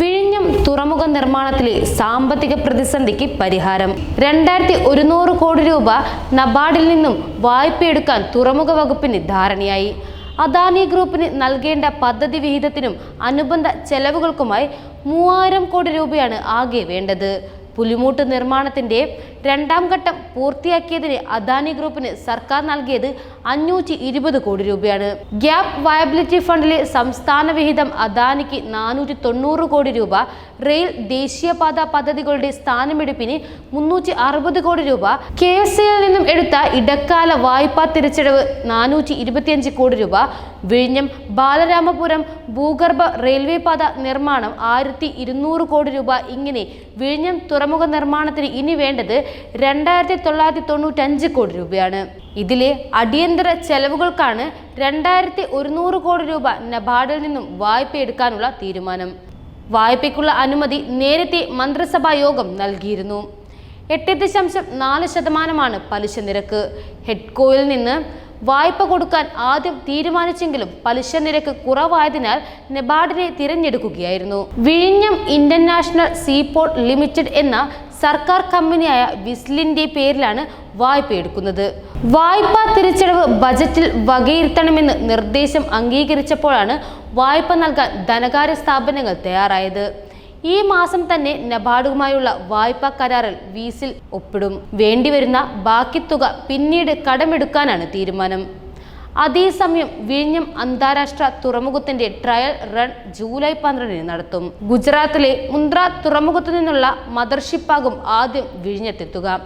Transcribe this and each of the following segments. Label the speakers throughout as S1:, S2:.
S1: വിഴിഞ്ഞം തുറമുഖ നിർമ്മാണത്തിലെ സാമ്പത്തിക പ്രതിസന്ധിക്ക് പരിഹാരം. രണ്ടായിരത്തി ഒരുന്നൂറ് കോടി രൂപ നബാർഡിൽ നിന്നും വായ്പയെടുക്കാൻ തുറമുഖ വകുപ്പിന് ധാരണയായി. അദാനി ഗ്രൂപ്പിന് നൽകേണ്ട പദ്ധതി വിഹിതത്തിനും അനുബന്ധ ചെലവുകൾക്കുമായി മൂവായിരം കോടി രൂപയാണ് ആകെ വേണ്ടത്. പുലിമൂട്ട് നിർമ്മാണത്തിന്റെ രണ്ടാം ഘട്ടം പൂർത്തിയാക്കിയതിന് അദാനി ഗ്രൂപ്പിന് സർക്കാർ നൽകിയത് അഞ്ഞൂറ്റി ഇരുപത് കോടി രൂപയാണ്. ഗ്യാപ് വയബിലിറ്റി ഫണ്ടിലെ സംസ്ഥാന വിഹിതം അദാനിക്ക് നാനൂറ്റി തൊണ്ണൂറ് കോടി രൂപ റെയിൽ ദേശീയപാത പദ്ധതികളുടെ സ്ഥാനമെടുപ്പിന് മുന്നൂറ്റി അറുപത് കോടി രൂപ കെ എസ് സിയിൽ നിന്നും എടുത്ത ഇടക്കാല വായ്പാ തിരിച്ചടവ് നാനൂറ്റി ഇരുപത്തിയഞ്ച് കോടി രൂപ വിഴിഞ്ഞം ബാലരാമപുരം ഭൂഗർഭ റെയിൽവേ പാത നിർമ്മാണം ആയിരത്തി ഇരുന്നൂറ് കോടി രൂപ ഇങ്ങനെ വിഴിഞ്ഞം തുറമുഖ നിർമ്മാണത്തിന് ഇനി വേണ്ടത് രണ്ടായിരത്തി തൊള്ളായിരത്തി തൊണ്ണൂറ്റഞ്ച് കോടി രൂപയാണ്. ഇതിലെ അടിയന്തര ചെലവുകൾക്കാണ് രണ്ടായിരത്തി ഒരുന്നൂറ് കോടി രൂപ നബാർഡിൽ നിന്നും വായ്പ എടുക്കാനുള്ള തീരുമാനം. വായ്പയ്ക്കുള്ള അനുമതി നേരത്തെ മന്ത്രിസഭാ യോഗം നൽകിയിരുന്നു. എട്ട് ദശാംശം നാല് ശതമാനമാണ് പലിശ നിരക്ക്. ഹെഡ്കോയിൽ നിന്ന് വായ്പ കൊടുക്കാൻ ആദ്യം തീരുമാനിച്ചെങ്കിലും പലിശ നിരക്ക് കുറവായതിനാൽ നെബാർഡിനെ തിരഞ്ഞെടുക്കുകയായിരുന്നു. വിഴിഞ്ഞം ഇന്റർനാഷണൽ സീപോർട്ട് ലിമിറ്റഡ് എന്ന സർക്കാർ കമ്പനിയായ വിസ്ലിന്റെ പേരിലാണ് വായ്പ എടുക്കുന്നത്. വായ്പാ തിരിച്ചടവ് ബജറ്റിൽ വകയിരുത്തണമെന്ന് നിർദ്ദേശം അംഗീകരിച്ചപ്പോഴാണ് വായ്പ നൽകാൻ ധനകാര്യ സ്ഥാപനങ്ങൾ തയ്യാറായത്. ഈ മാസം തന്നെ നബാർഡുമായുള്ള വായ്പാ കരാറിൽ വീസിൽ ഒപ്പിടും. വേണ്ടിവരുന്ന ബാക്കി തുക പിന്നീട് കടമെടുക്കാനാണ് തീരുമാനം. അതേസമയം വിഴിഞ്ഞം അന്താരാഷ്ട്ര തുറമുഖത്തിന്റെ ട്രയൽ റൺ ജൂലൈ പന്ത്രണ്ടിന് നടത്തും. ഗുജറാത്തിലെ മുന്ദ്ര തുറമുഖത്തു നിന്നുള്ള മദർഷിപ്പാകും ആദ്യം വിഴിഞ്ഞത്തെത്തുക.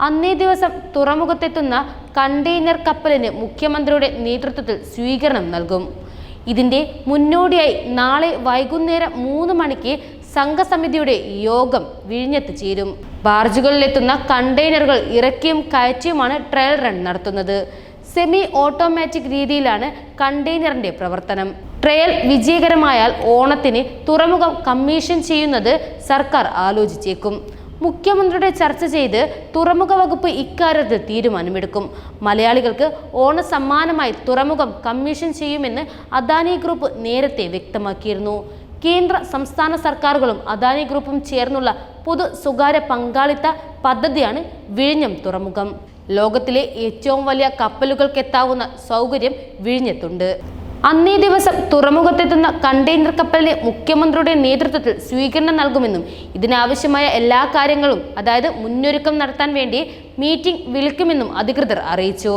S1: അന്നേ ദിവസം തുറമുഖത്തെത്തുന്ന കണ്ടെയ്നർ കപ്പലിന് മുഖ്യമന്ത്രിയുടെ നേതൃത്വത്തിൽ സ്വീകരണം നൽകും. ഇതിന്റെ മുന്നോടിയായി നാളെ വൈകുന്നേരം മൂന്ന് മണിക്ക് സംഘസമിതിയുടെ യോഗം വിഴിഞ്ഞത്ത് ചേരും ബാർജുകളിലെത്തുന്ന കണ്ടെയ്നറുകൾ ഇറക്കിയും കയറ്റിയുമാണ് ട്രയൽ റൺ നടത്തുന്നത്. സെമി ഓട്ടോമാറ്റിക് രീതിയിലാണ് കണ്ടെയ്നറിന്റെ പ്രവർത്തനം. ട്രയൽ വിജയകരമായാൽ ഓണത്തിന് തുറമുഖം കമ്മീഷൻ ചെയ്യുന്നത് സർക്കാർ ആലോചിച്ചേക്കും. മുഖ്യമന്ത്രിയുടെ ചർച്ച ചെയ്ത് തുറമുഖ വകുപ്പ് ഇക്കാര്യത്തിൽ തീരുമാനമെടുക്കും. മലയാളികൾക്ക് ഓണ സമ്മാനമായി തുറമുഖം കമ്മീഷൻ ചെയ്യുമെന്ന് അദാനി ഗ്രൂപ്പ് നേരത്തെ വ്യക്തമാക്കിയിരുന്നു. കേന്ദ്ര സംസ്ഥാന സർക്കാരുകളും അദാനി ഗ്രൂപ്പും ചേർന്നുള്ള പൊതു സ്വകാര്യ പങ്കാളിത്ത പദ്ധതിയാണ് വിഴിഞ്ഞം തുറമുഖം. ലോകത്തിലെ ഏറ്റവും വലിയ കപ്പലുകൾക്കെത്താവുന്ന സൗകര്യം വിഴിഞ്ഞത്തുണ്ട്. അന്നേ ദിവസം തുറമുഖത്തെത്തുന്ന കണ്ടെയ്നർ കപ്പലിന് മുഖ്യമന്ത്രിയുടെ നേതൃത്വത്തിൽ സ്വീകരണം നൽകുമെന്നും ഇതിനാവശ്യമായ എല്ലാ കാര്യങ്ങളും അതായത് മുന്നൊരുക്കം നടത്താൻ വേണ്ടി മീറ്റിംഗ് വിളിക്കുമെന്നും അധികൃതർ അറിയിച്ചു.